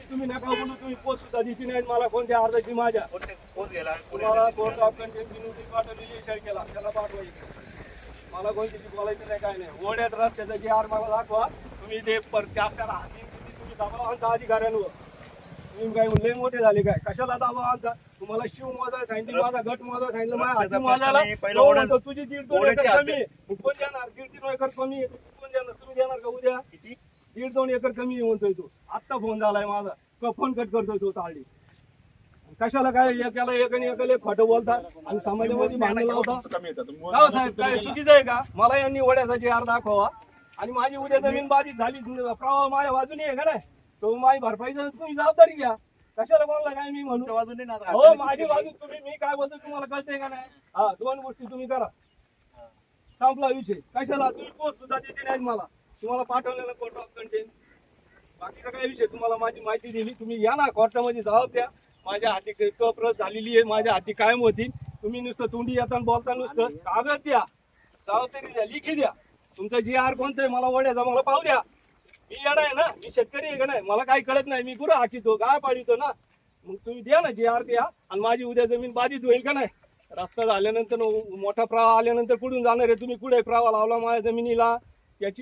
तुम्ही नका बोलू तुम्ही पोस्ट सुद्धा दिली नाही मला कोणत्या अर्जाची माझ्या. कोणते तुम्हाला कोर्ट ऑफ नोटीस पाठवलेली इशार केला त्याला पाठवायची मला कोणतीची बोलायचं नाही काय नाही. ओढ्यात रस्त्याचा जे आर मला दाखवा. तुम्ही ते पर चार चार हाती किती तुम्ही दबाव आणता अधिकाऱ्यांवर? तुम्ही काय लय मोठे झाले काय? कशाला दबाव आणता तुम्हाला शिव माझा सांगितलं माझा गट माझा सांगितलं माझ्या म्हणतो, तुझी दीड दोन एकर कमी कोण देणार? दीड तीन एकर कमी कोण देणार? तुम्ही देणार का उद्या? किती? दीड दोन एकर कमी म्हणतोय तो. आत्ता फोन झालाय माझा. फोन कट करतोय तो ताळडी कशाला काय एकाला एक आणि एकाला एक खोटं बोलतात. आणि समाजामध्ये येतात? तुम्ही राव साहेब काय चुकीचं आहे का? मला यांनी वड्याचा आर दाखवा. आणि माझी उद्या जमीन बाधित झाली. प्रवाह माझ्या बाजूने आहे का नाही? तो माझी भरपाईचं तुम्ही जबाबदारी घ्या. कशाला कोणाला काय मी म्हणू? हो माझी बाजू तुम्ही मी काय बोलतो तुम्हाला कळतंय का नाही? हा दोन गोष्टी तुम्ही करा. संपला विषय. कशाला? तुम्ही पोस्ट सुद्धा देते नाही मला. तुम्हाला पाठवलेलं कोर्ट ऑफ कंटेन बाकीचा काय विषय? तुम्हाला माझी माहिती दिली. तुम्ही या ना कोर्टामध्ये जाऊ द्या माझ्या हाती कप्रत झालेली आहे. माझ्या हाती कायम होती तुम्ही नुसतं तोंडी येताना बोलता नुसतं. कागद द्या. जाऊ तरी द्या. लिखी द्या. तुमचं जी आर कोणतं आहे? मला वड्याचा मला पाहू द्या. मी येडा आहे ना? मी शेतकरी आहे का नाही? मला काही कळत नाही. मी गुरं हाकितो गाय पाळितो ना. मग तुम्ही द्या ना जी आर द्या. आणि माझी उद्या जमीन बाधित होईल का नाही? रस्ता झाल्यानंतर मोठा प्रवाह आल्यानंतर कुठून जाणार आहे? तुम्ही कुठे प्रवाह लावला माझ्या जमिनीला? याची